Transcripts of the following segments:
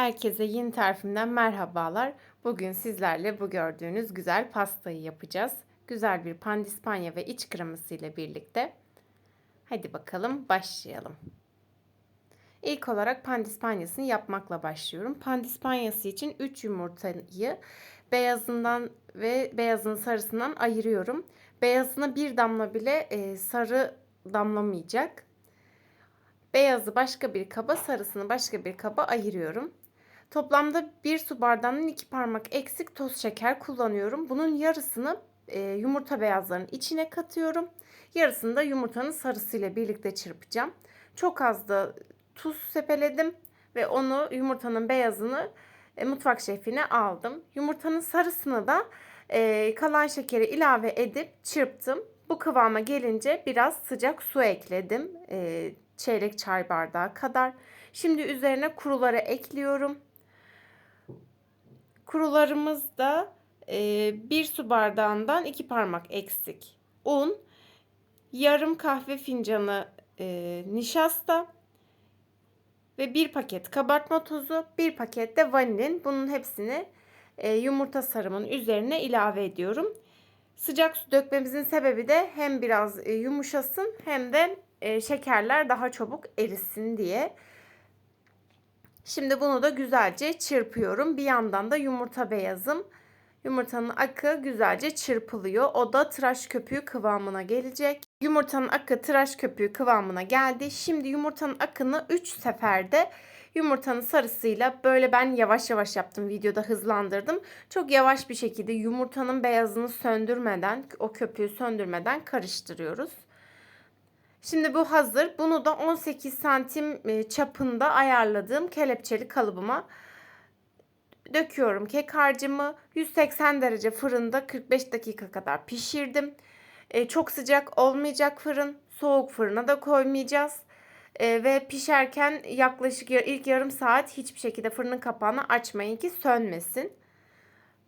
Herkese yeni tarifimden merhabalar. Bugün sizlerle bu gördüğünüz güzel pastayı yapacağız. Güzel bir pandispanya ve iç kreması ile birlikte. Hadi bakalım başlayalım. İlk olarak pandispanyasını yapmakla başlıyorum. Pandispanyası için 3 yumurtayı beyazından ve beyazın sarısından ayırıyorum. Beyazına bir damla bile e, sarı damlamayacak. Beyazı başka bir kaba, sarısını başka bir kaba ayırıyorum. Toplamda bir su bardağının iki parmak eksik toz şeker kullanıyorum. Bunun yarısını e, yumurta beyazlarının içine katıyorum. Yarısını da yumurtanın sarısıyla birlikte çırpacağım. Çok az da tuz sepeledim ve onu yumurtanın beyazını e, mutfak şefine aldım. Yumurtanın sarısını da e, kalan şekeri ilave edip çırptım. Bu kıvama gelince biraz sıcak su ekledim. E, çeyrek çay bardağı kadar. Şimdi üzerine kuruları ekliyorum. Kurularımız da e, bir su bardağından iki parmak eksik un, yarım kahve fincanı e, nişasta ve bir paket kabartma tozu, bir paket de vanilin. Bunun hepsini e, yumurta sarımın üzerine ilave ediyorum. Sıcak su dökmemizin sebebi de hem biraz e, yumuşasın hem de e, şekerler daha çabuk erisin diye. Şimdi bunu da güzelce çırpıyorum. Bir yandan da yumurta beyazım. Yumurtanın akı güzelce çırpılıyor. O da tıraş köpüğü kıvamına gelecek. Yumurtanın akı tıraş köpüğü kıvamına geldi. Şimdi yumurtanın akını 3 seferde yumurtanın sarısıyla böyle ben yavaş yavaş yaptım videoda hızlandırdım. Çok yavaş bir şekilde yumurtanın beyazını söndürmeden o köpüğü söndürmeden karıştırıyoruz. Şimdi bu hazır. Bunu da 18 santim e, çapında ayarladığım kelepçeli kalıbıma döküyorum. Kek harcımı 180 derece fırında 45 dakika kadar pişirdim. E, çok sıcak olmayacak fırın. Soğuk fırına da koymayacağız. E, ve pişerken yaklaşık ilk yarım saat hiçbir şekilde fırının kapağını açmayın ki sönmesin.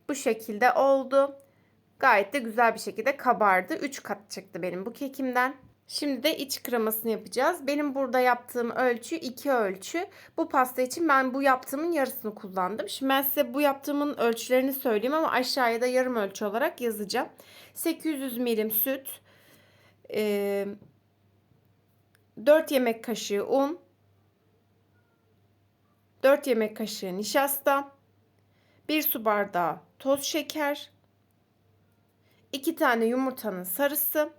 Bu şekilde oldu. Gayet de güzel bir şekilde kabardı. 3 kat çıktı benim bu kekimden. Şimdi de iç kremasını yapacağız. Benim burada yaptığım ölçü 2 ölçü. Bu pasta için ben bu yaptığımın yarısını kullandım. Şimdi ben size bu yaptığımın ölçülerini söyleyeyim ama aşağıya da yarım ölçü olarak yazacağım. 800 milim süt, 4 yemek kaşığı un, 4 yemek kaşığı nişasta, 1 su bardağı toz şeker, 2 tane yumurtanın sarısı,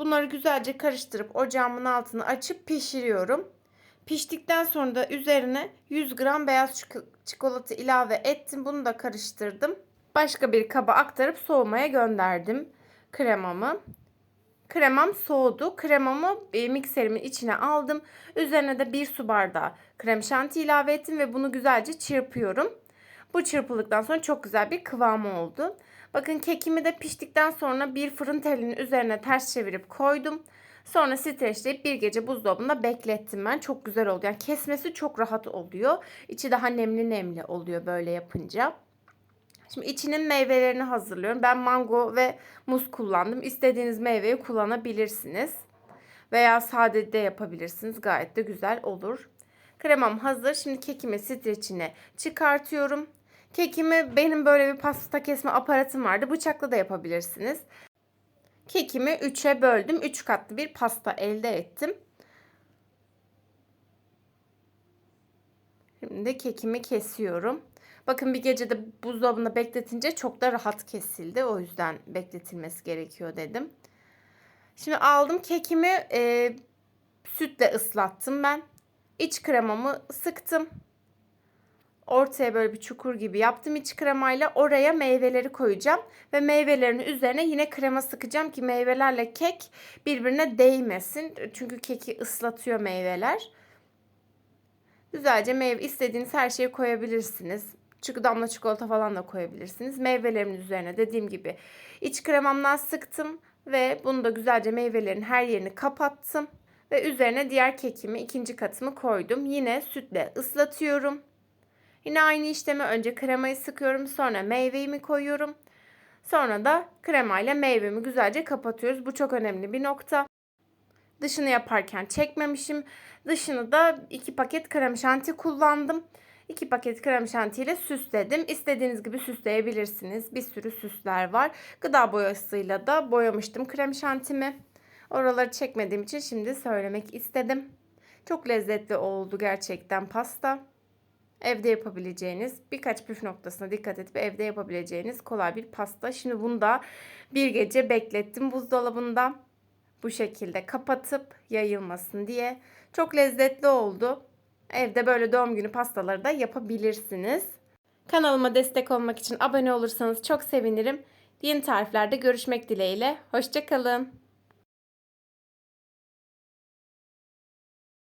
Bunları güzelce karıştırıp ocağımın altını açıp pişiriyorum. Piştikten sonra da üzerine 100 gram beyaz çikolata ilave ettim. Bunu da karıştırdım. Başka bir kaba aktarıp soğumaya gönderdim kremamı. Kremam soğudu. Kremamı e, mikserimin içine aldım. Üzerine de bir su bardağı krem şanti ilave ettim ve bunu güzelce çırpıyorum. Bu çırpıldıktan sonra çok güzel bir kıvamı oldu. Bakın kekimi de piştikten sonra bir fırın telinin üzerine ters çevirip koydum. Sonra streçleyip bir gece buzdolabında beklettim ben. Çok güzel oldu. Yani kesmesi çok rahat oluyor. İçi daha nemli nemli oluyor böyle yapınca. Şimdi içinin meyvelerini hazırlıyorum. Ben mango ve muz kullandım. İstediğiniz meyveyi kullanabilirsiniz. Veya sade de yapabilirsiniz. Gayet de güzel olur. Kremam hazır. Şimdi kekimi streçine çıkartıyorum. Kekimi benim böyle bir pasta kesme aparatım vardı. Bıçakla da yapabilirsiniz. Kekimi 3'e böldüm. 3 katlı bir pasta elde ettim. Şimdi kekimi kesiyorum. Bakın bir gecede buzdolabında bekletince çok da rahat kesildi. O yüzden bekletilmesi gerekiyor dedim. Şimdi aldım kekimi e, sütle ıslattım ben. İç kremamı sıktım ortaya böyle bir çukur gibi yaptım iç kremayla. Oraya meyveleri koyacağım ve meyvelerin üzerine yine krema sıkacağım ki meyvelerle kek birbirine değmesin. Çünkü keki ıslatıyor meyveler. Güzelce meyve istediğiniz her şeyi koyabilirsiniz. Çünkü damla çikolata falan da koyabilirsiniz. Meyvelerimin üzerine dediğim gibi iç kremamdan sıktım ve bunu da güzelce meyvelerin her yerini kapattım. Ve üzerine diğer kekimi ikinci katımı koydum. Yine sütle ıslatıyorum. Yine aynı işlemi önce kremayı sıkıyorum sonra meyveyi koyuyorum. Sonra da kremayla meyvemi güzelce kapatıyoruz. Bu çok önemli bir nokta. Dışını yaparken çekmemişim. Dışını da iki paket krem şanti kullandım. 2 paket krem şanti ile süsledim. İstediğiniz gibi süsleyebilirsiniz. Bir sürü süsler var. Gıda boyasıyla da boyamıştım krem şantimi. Oraları çekmediğim için şimdi söylemek istedim. Çok lezzetli oldu gerçekten pasta. Evde yapabileceğiniz birkaç püf noktasına dikkat edip evde yapabileceğiniz kolay bir pasta. Şimdi bunu da bir gece beklettim buzdolabında. Bu şekilde kapatıp yayılmasın diye. Çok lezzetli oldu. Evde böyle doğum günü pastaları da yapabilirsiniz. Kanalıma destek olmak için abone olursanız çok sevinirim. Yeni tariflerde görüşmek dileğiyle. Hoşçakalın.